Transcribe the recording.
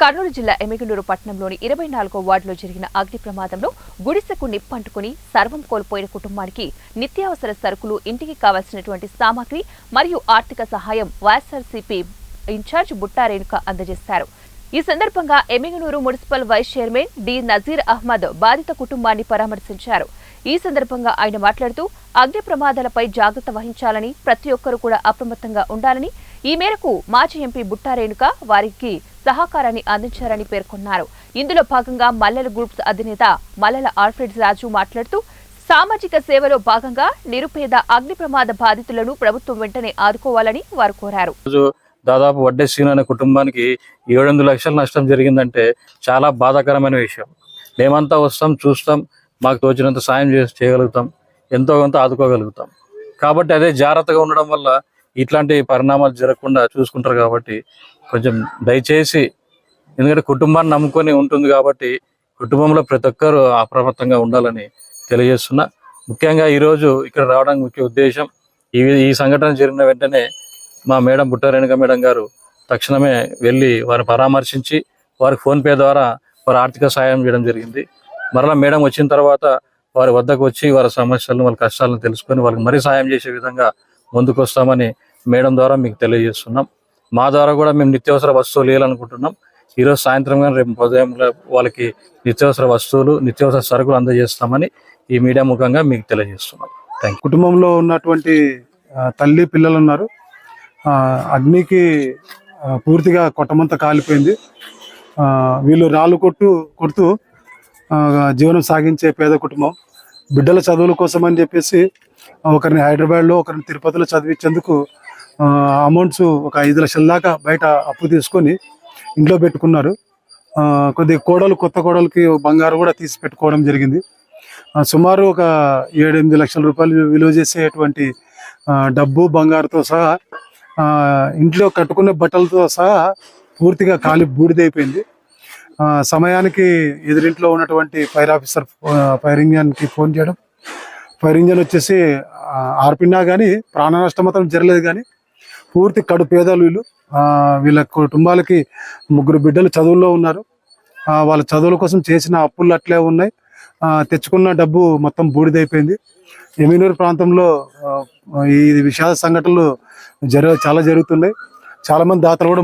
కర్నూలు జిల్లా ఎమ్మిగనూరు పట్టణంలోని ఇరవై నాలుగో వార్డులో జరిగిన అగ్ని ప్రమాదంలో గుడిసెకు నిప్పంటుకుని సర్వం కోల్పోయిన కుటుంబానికి నిత్యావసర సరుకులు ఇంటికి కావాల్సినటువంటి సామాగ్రి మరియు ఆర్థిక సహాయం వైఎస్ఆర్సీపీ ఇన్ఛార్జ్ బుట్టారేణుక అందజేశారు. ఈ సందర్భంగా Emmiganur municipal vice chairman D Nazir Ahmed బాధిత కుటుంబాన్ని పరామర్శించారు. ఈ సందర్భంగా ఆయన మాట్లాడుతూ అగ్ని ప్రమాదాలపై జాగ్రత్త వహించాలని ప్రతి ఒక్కరూ కూడా అప్రమత్తంగా ఉండాలని ఈ మేరకు మాజీ ఎంపీ బుట్టారేణుక వారికి సహకారాన్ని అందించారని పేర్కొన్నారు. ఇందులో భాగంగా మల్లెల గ్రూప్స్ అధినేత మల్లెల ఆల్ఫ్రెడ్ రాజు మాట్లాడుతూ సామాజిక సేవలో భాగంగా నిరుపేద అగ్ని ప్రమాద బాధితులను ప్రభుత్వం వెంటనే ఆదుకోవాలని వారు కోరారు. దాదాపు వడ్డేసీన్ అనే కుటుంబానికి ఏడు ఎనిమిది లక్షల నష్టం జరిగిందంటే చాలా బాధాకరమైన విషయం. మేమంతా వస్తాం చూస్తాం మాకు తోచినంత సాయం చేసి చేయగలుగుతాం ఎంతో కొంత ఆదుకోగలుగుతాం. కాబట్టి అదే జాగ్రత్తగా ఉండడం వల్ల ఇట్లాంటి పరిణామాలు జరగకుండా చూసుకుంటారు కాబట్టి కొంచెం దయచేసి ఎందుకంటే కుటుంబాన్ని నమ్ముకొని ఉంటుంది కాబట్టి కుటుంబంలో ప్రతి ఒక్కరూ అప్రమత్తంగా ఉండాలని తెలియజేస్తున్నా. ముఖ్యంగా ఈరోజు ఇక్కడ రావడానికి ముఖ్య ఉద్దేశం ఈ ఈ సంఘటన జరిగిన వెంటనే మా మేడం బుట్టారేణుక మేడం గారు తక్షణమే వెళ్ళి వారిని పరామర్శించి వారికి ఫోన్పే ద్వారా వారి ఆర్థిక సాయం చేయడం జరిగింది. మరలా మేడం వచ్చిన తర్వాత వారి వద్దకు వచ్చి వారి సమస్యలను వాళ్ళ కష్టాలను తెలుసుకొని వాళ్ళకి మరీ సాయం చేసే విధంగా ముందుకు వస్తామని మేడం ద్వారా మీకు తెలియజేస్తున్నాం. మా ద్వారా కూడా మేము నిత్యావసర వస్తువులు వేయాలనుకుంటున్నాం. ఈరోజు సాయంత్రం కానీ రేపు ఉదయం వాళ్ళకి నిత్యావసర వస్తువులు నిత్యావసర సరుకులు అందజేస్తామని ఈ మీడియా ముఖంగా మీకు తెలియజేస్తున్నాం. థ్యాంక్ కుటుంబంలో ఉన్నటువంటి తల్లి పిల్లలు ఉన్నారు. అగ్నికి పూర్తిగా కొట్టమంతా కాలిపోయింది. వీళ్ళు రాళ్ళు కొట్టు కొడుతూ జీవనం సాగించే పేద కుటుంబం. బిడ్డల చదువుల కోసం అని చెప్పేసి ఒకరిని హైదరాబాద్లో ఒకరిని తిరుపతిలో చదివించేందుకు అమౌంట్స్ ఒక ఐదు లక్షల దాకా బయట అప్పు తీసుకొని ఇంట్లో పెట్టుకున్నారు. కొద్ది కోడలు కొత్త కోడలకి బంగారు కూడా తీసి పెట్టుకోవడం జరిగింది. సుమారు ఒక ఏడెనిమిది లక్షల రూపాయలు విలువ చేసేటువంటి డబ్బు బంగారుతో సహా ఇంట్లో కట్టుకునే బట్టలతో సహా పూర్తిగా కాలి బూడిదైపోయింది సమయానికి ఎదురింట్లో ఉన్నటువంటి ఫైర్ ఆఫీసర్ ఫైరింగ్ ఫోన్ చేయడం ఫైర్ ఇంజన్ వచ్చేసి ఆర్పినా కానీ ప్రాణ నష్టం మాత్రం జరగలేదు కానీ పూర్తి కడు పేదలు వీళ్ళు. ఆ, వీళ్ళ కుటుంబాలకి ముగ్గురు బిడ్డలు చదువుల్లో ఉన్నారు. వాళ్ళ చదువుల కోసం చేసిన అప్పులు అట్లే ఉన్నాయి. ఆ, తెచ్చుకున్న డబ్బు మొత్తం బూడిదైపోయింది. ఎమినూరు ప్రాంతంలో ఈ విషాద సంఘటనలు జర చాలా జరుగుతున్నాయి. చాలా మంది దాతలు కూడా